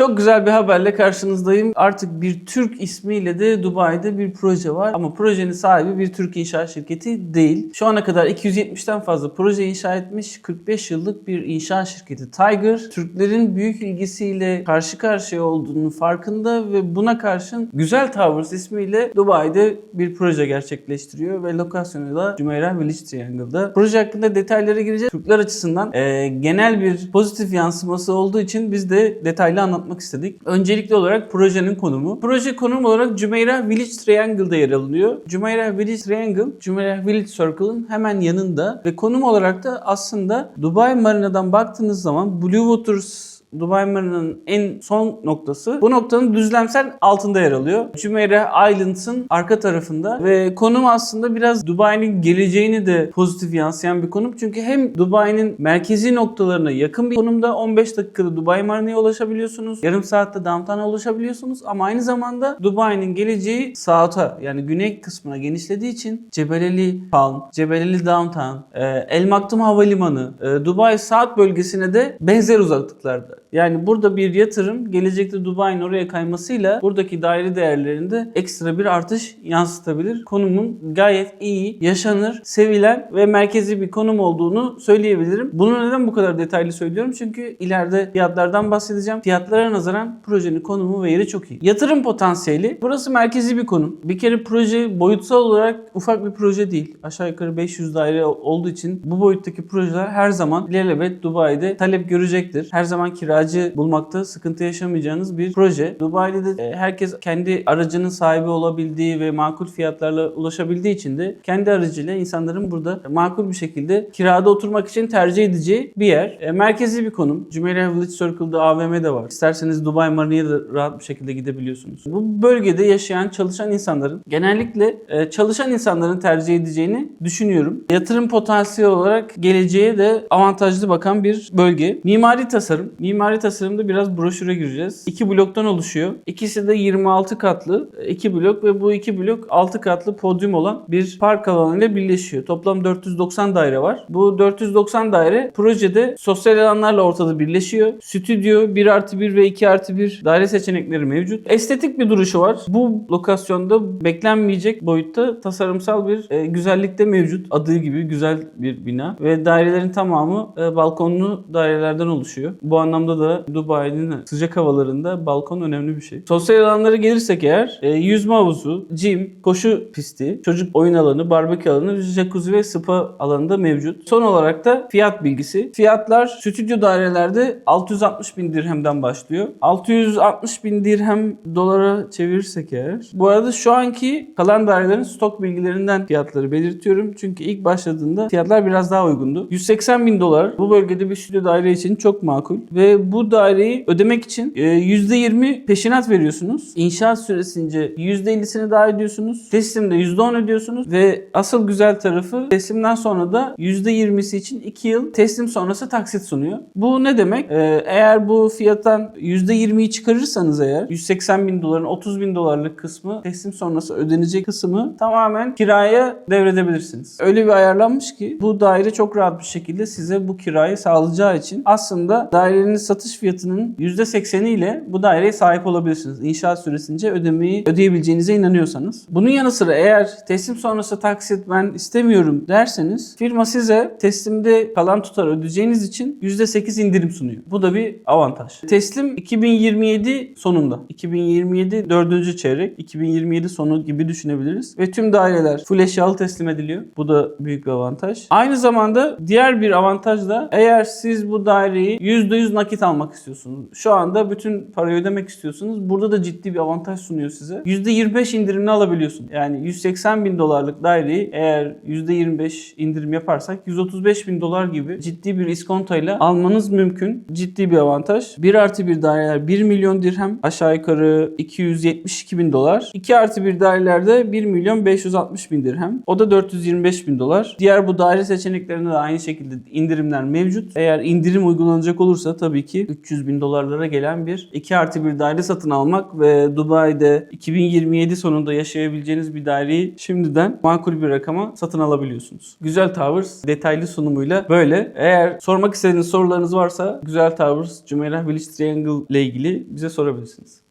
Çok güzel bir haberle karşınızdayım. Artık bir Türk ismiyle de Dubai'de bir proje var. Ama projenin sahibi bir Türk inşaat şirketi değil. Şu ana kadar 270'ten fazla proje inşa etmiş 45 yıllık bir inşaat şirketi Tiger. Türklerin büyük ilgisiyle karşı karşıya olduğunu farkında ve buna karşın Güzel Towers ismiyle Dubai'de bir proje gerçekleştiriyor ve lokasyonu da Jumeirah Village Triangle'da. Proje hakkında detaylara gireceğiz. Türkler açısından e, genel bir pozitif yansıması olduğu için biz de detaylı anlatmak istedik. Öncelikli olarak projenin konumu. Proje konum olarak Jumeirah Village Triangle'da yer alınıyor. Jumeirah Village Triangle, Jumeirah Village Circle'ın hemen yanında ve konum olarak da aslında Dubai Marina'dan baktığınız zaman Blue Waters Dubai Marina'nın en son noktası. Bu noktanın düzlemsel altında yer alıyor. Jumeirah Islands'ın arka tarafında ve konum aslında biraz Dubai'nin geleceğini de pozitif yansıyan bir konum. Çünkü hem Dubai'nin merkezi noktalarına yakın bir konumda 15 dakikada Dubai Marina'ya ulaşabiliyorsunuz. Yarım saatte downtown'a ulaşabiliyorsunuz ama aynı zamanda Dubai'nin geleceği saata yani güney kısmına genişlediği için Cebeleli Palm, Cebeleli Downtown, e, El Maktum Havalimanı, e, Dubai Saat bölgesine de benzer uzaklıklarda. Yani burada bir yatırım gelecekte Dubai'nin oraya kaymasıyla buradaki daire değerlerinde ekstra bir artış yansıtabilir. Konumun gayet iyi, yaşanır, sevilen ve merkezi bir konum olduğunu söyleyebilirim. Bunu neden bu kadar detaylı söylüyorum? Çünkü ileride fiyatlardan bahsedeceğim. Fiyatlara nazaran projenin konumu ve yeri çok iyi. Yatırım potansiyeli. Burası merkezi bir konum. Bir kere proje boyutsal olarak ufak bir proje değil. Aşağı yukarı 500 daire olduğu için bu boyuttaki projeler her zaman ilelebet Dubai'de talep görecektir. Her zaman kiracı bulmakta sıkıntı yaşamayacağınız bir proje. Dubai'de de e, herkes kendi aracının sahibi olabildiği ve makul fiyatlarla ulaşabildiği için de kendi aracıyla insanların burada makul bir şekilde kirada oturmak için tercih edeceği bir yer. E, Merkezi bir konum. Jumeirah Village Circle'da AVM de var. İsterseniz Dubai Marina'ya da rahat bir şekilde gidebiliyorsunuz. Bu bölgede yaşayan, çalışan insanların genellikle e, çalışan insanların tercih edeceğini düşünüyorum. Yatırım potansiyeli olarak geleceğe de avantajlı bakan bir bölge. Mimari tasarım. Mimari tasarımda biraz broşüre gireceğiz. İki bloktan oluşuyor. İkisi de 26 katlı iki blok ve bu iki blok 6 katlı podyum olan bir park alanıyla birleşiyor. Toplam 490 daire var. Bu 490 daire projede sosyal alanlarla ortada birleşiyor. Stüdyo 1 artı 1 ve 2 artı 1 daire seçenekleri mevcut. Estetik bir duruşu var. Bu lokasyonda beklenmeyecek boyutta tasarımsal bir e, güzellik de mevcut. Adı gibi güzel bir bina ve dairelerin tamamı e, balkonlu dairelerden oluşuyor. Bu anlamda da Dubai'nin sıcak havalarında balkon önemli bir şey. Sosyal alanlara gelirsek eğer e, yüzme havuzu, gym, koşu pisti, çocuk oyun alanı, barbekü alanı, jacuzzi ve spa alanı da mevcut. Son olarak da fiyat bilgisi. Fiyatlar stüdyo dairelerde 660 bin dirhemden başlıyor. 660 bin dirhem dolara çevirirsek eğer. Bu arada şu anki kalan dairelerin stok bilgilerinden fiyatları belirtiyorum. Çünkü ilk başladığında fiyatlar biraz daha uygundu. 180 bin dolar bu bölgede bir stüdyo daire için çok makul. Ve bu daireyi ödemek için e, %20 peşinat veriyorsunuz. İnşaat süresince %50'sini daha ödüyorsunuz. Teslimde %10 ödüyorsunuz. Ve asıl güzel tarafı teslimden sonra da %20'si için 2 yıl teslim sonrası taksit sunuyor. Bu ne demek? E, eğer bu fiyattan %20'yi çıkarırsanız eğer 180 bin doların 30 bin dolarlık kısmı teslim sonrası ödenecek kısmı tamamen kiraya devredebilirsiniz. Öyle bir ayarlanmış ki bu daire çok rahat bir şekilde size bu kirayı sağlayacağı için aslında dairenin satış fiyatının %80'i ile bu daireye sahip olabilirsiniz. İnşaat süresince ödemeyi ödeyebileceğinize inanıyorsanız. Bunun yanı sıra eğer teslim sonrası taksit ben istemiyorum derseniz firma size teslimde kalan tutar ödeyeceğiniz için %8 indirim sunuyor. Bu da bir avantaj. Teslim 2027 sonunda. 2027 dördüncü çeyrek. 2027 sonu gibi düşünebiliriz. Ve tüm daireler full eşyalı teslim ediliyor. Bu da büyük bir avantaj. Aynı zamanda diğer bir avantaj da eğer siz bu daireyi %100 nakit almak istiyorsunuz. Şu anda bütün parayı ödemek istiyorsunuz. Burada da ciddi bir avantaj sunuyor size. %25 indirimli alabiliyorsun. Yani 180 bin dolarlık daireyi eğer %25 indirim yaparsak 135 bin dolar gibi ciddi bir iskontoyla almanız mümkün. Ciddi bir avantaj. 1 artı 1 daireler 1 milyon dirhem. Aşağı yukarı 272 bin dolar. 2 artı 1 dairelerde 1 milyon 560 bin dirhem. O da 425 bin dolar. Diğer bu daire seçeneklerinde de aynı şekilde indirimler mevcut. Eğer indirim uygulanacak olursa tabii ki ki 300 bin dolarlara gelen bir 2 artı bir daire satın almak ve Dubai'de 2027 sonunda yaşayabileceğiniz bir daireyi şimdiden makul bir rakama satın alabiliyorsunuz. Güzel Towers detaylı sunumuyla böyle. Eğer sormak istediğiniz sorularınız varsa Güzel Towers Jumeirah Village Triangle ile ilgili bize sorabilirsiniz.